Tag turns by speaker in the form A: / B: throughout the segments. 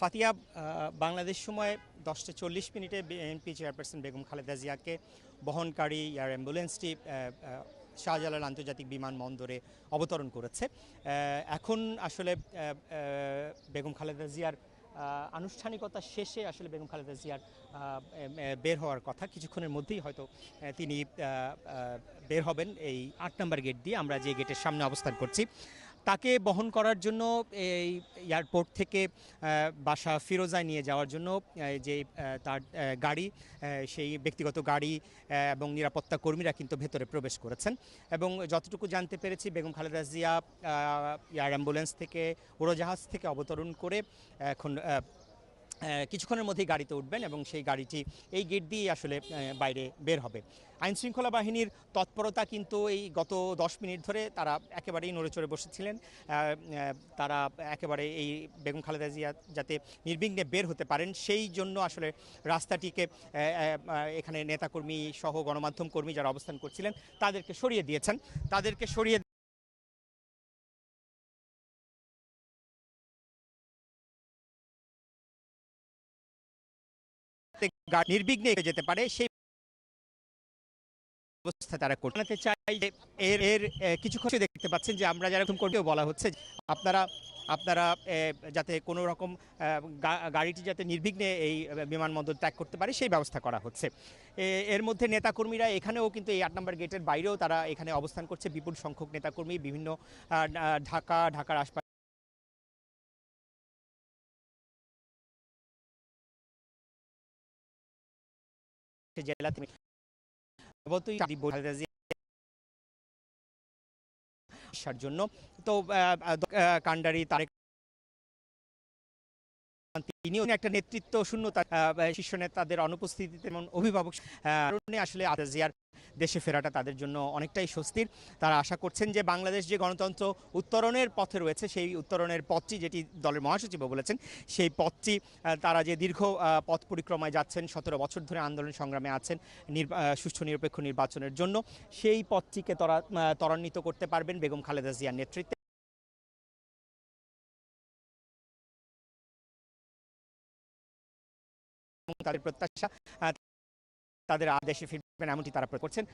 A: ফাতিয়া বাংলাদেশ সময় দশটা চল্লিশ মিনিটে বিএনপি চেয়ারপারসন বেগম খালেদা জিয়াকে বহনকারী এয়ার অ্যাম্বুলেন্সটি শাহজালাল আন্তর্জাতিক বিমানবন্দরে অবতরণ করেছে। এখন আসলে বেগম খালেদা জিয়ার আনুষ্ঠানিকতা শেষে আসলে বেগম খালেদা জিয়ার বের হওয়ার কথা। কিছুক্ষণের মধ্যেই হয়তো তিনি বের হবেন এই আট নম্বর গেট দিয়ে। আমরা যে গেটের সামনে অবস্থান করছি তাকে বহন করার জন্য এই এয়ারপোর্ট থেকে বাসা ফিরোজায় নিয়ে যাওয়ার জন্য যে তার গাড়ি সেই ব্যক্তিগত গাড়ি এবং নিরাপত্তা কর্মীরা কিন্তু ভেতরে প্রবেশ করেছেন। এবং যতটুকু জানতে পেরেছি, বেগম খালেদা জিয়া এয়ার অ্যাম্বুলেন্স থেকে, উড়োজাহাজ থেকে অবতরণ করে এখন কিছুক্ষণের মধ্যেই গাড়িতে উঠবেন এবং সেই গাড়িটি এই গেট দিয়েই আসলে বাইরে বের হবে। আইন শৃঙ্খলা বাহিনীর তৎপরতা কিন্তু এই গত দশ মিনিট ধরে তারা একেবারেই নড়ে চড়ে বসেছিলেন তারা একেবারে এই বেগম খালেদা জিয়া যাতে নির্বিঘ্নে বের হতে পারেন, সেই জন্য আসলে রাস্তাটিকে এখানে নেতাকর্মী সহ গণমাধ্যম কর্মী যারা অবস্থান করছিলেন, তাদেরকে সরিয়ে দিয়েছেন। তাদেরকে সরিয়ে নির্বিঘ্নে যেতে পারে, সেই তারা করতে চাই এর এর কিছুক্ষণ দেখতে পাচ্ছেন যে আমরা যারা কর্মীও বলা হচ্ছে আপনারা আপনারা যাতে কোনো রকম গাড়িটি যাতে নির্বিঘ্নে এই বিমানবন্দর ত্যাগ করতে পারে, সেই ব্যবস্থা করা হচ্ছে। এর মধ্যে নেতাকর্মীরা এখানেও কিন্তু এই আট নম্বর গেটের বাইরেও তারা এখানে অবস্থান করছে। বিপুল সংখ্যক নেতাকর্মী, বিভিন্ন ঢাকা, ঢাকার আশপাশ জিয়া জন্য। তো কান্ডারি তারেক তিনিও একটা নেতৃত্ব শূন্যতা শীর্ষ নেতাদের অনুপস্থিতিতে এবং অভিভাবক আসলে জিয়ার দেশে ফেরাটা তাদের জন্য অনেকটাই স্বস্তির। তারা আশা করছেন যে বাংলাদেশ যে গণতন্ত্র উত্তরণের পথে রয়েছে, সেই উত্তরণের পথটি যেটি দলের মহাসচিবও বলেছেন, সেই পথটি তারা যে দীর্ঘ পথ পরিক্রমায় যাচ্ছেন, সতেরো বছর ধরে আন্দোলন সংগ্রামে আছেন সুষ্ঠু নিরপেক্ষ নির্বাচনের জন্য, সেই পথটিকে তরা ত্বরান্বিত করতে পারবেন বেগম খালেদা জিয়ার নেতৃত্বে। তাদের প্রত্যাশা তাদের আদেশে ফিরবেন এমনটি তারা করছেন।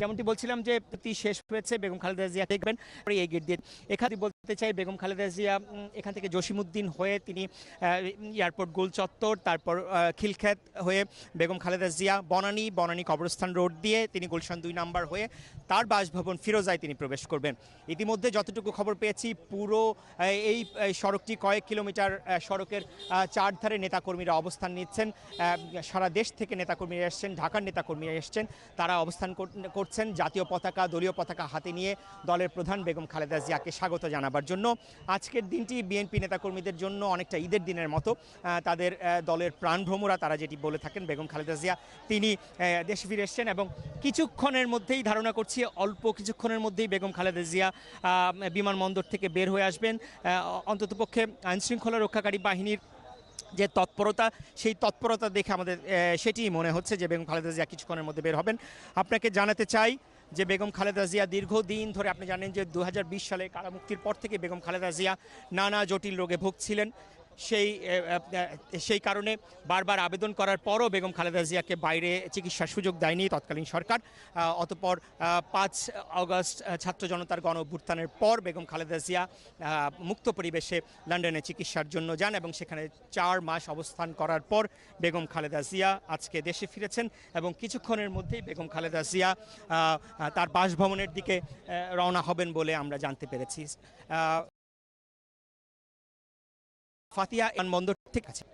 A: যেমনটি বলছিলাম যে শেষ হয়েছে, বেগম খালেদা জিয়া দেখবেন এই গেট দিয়ে এখানে বলতে চাই, বেগম খালেদা জিয়া এখান থেকে জসিমুদ্দিন হয়ে তিনি এয়ারপোর্ট গোল চত্বর তারপর খিলখ্যাত হয়ে বেগম খালেদা জিয়া, বনানী বনানী কবরস্থান রোড দিয়ে তিনি গুলশান দুই নাম্বার হয়ে তার বাসভবন ফিরোজায় তিনি প্রবেশ করবেন। ইতিমধ্যে যতটুকু খবর পেয়েছি, পুরো এই সড়কটি কয়েক কিলোমিটার সড়কের চারধারে নেতাকর্মীরা অবস্থান নিচ্ছেন। সারা দেশ থেকে নেতাকর্মীরা এসছেন, ঢাকার নেতাকর্মীরা এসছেন। তারা অবস্থান কর- করছেন জাতীয় পতাকা, দলীয় পতাকা হাতে নিয়ে দলের প্রধান বেগম খালেদা জিয়াকে স্বাগত জানাবার জন্য। আজকের দিনটি বিএনপি নেতাকর্মীদের জন্য অনেকটা ঈদের দিনের মতো। তাদের দলের প্রাণভ্রমরা তারা যেটি বলে থাকেন, বেগম খালেদা জিয়া, তিনি দেশে ফিরে এসছেন এবং কিছুক্ষণের মধ্যেই ধারণা করছি, অল্প কিছুক্ষণের মধ্যেই বেগম খালেদা জিয়া বিমানবন্দর থেকে বের হয়ে আসবেন। অন্ততপক্ষে আইনশৃঙ্খলা রক্ষাকারী বাহিনীর যে তৎপরতা, সেই তৎপরতা দেখে আমাদের সেটিই মনে হচ্ছে যে বেগম খালেদা জিয়া কিছুক্ষণের মধ্যে বের হবেন। আপনাকে জানাতে চাই যে বেগম খালেদা জিয়া দীর্ঘদিন ধরে, আপনি জানেন যে দু হাজার বিশ সালে কারামুক্তির পর থেকে বেগম খালেদা জিয়া নানা জটিল রোগে ভুগছিলেন। সেই সেই কারণে বারবার আবেদন করার পরও বেগম খালেদা জিয়াকে বাইরে চিকিৎসার সুযোগ দেয়নি তৎকালীন সরকার। অতঃপর পাঁচ অগস্ট ছাত্র জনতার গণ অভ্যুত্থানের পর বেগম খালেদা জিয়া মুক্ত পরিবেশে লন্ডনে চিকিৎসার জন্য যান এবং সেখানে চার মাস অবস্থান করার পর বেগম খালেদা জিয়া আজকে দেশে ফিরেছেন এবং কিছুক্ষণের মধ্যেই বেগম খালেদা জিয়া তার বাসভবনের দিকে রওনা হবেন বলে আমরা জানতে পেরেছি। ফাতিয়া বিমানবন্দর ঠিক আছে।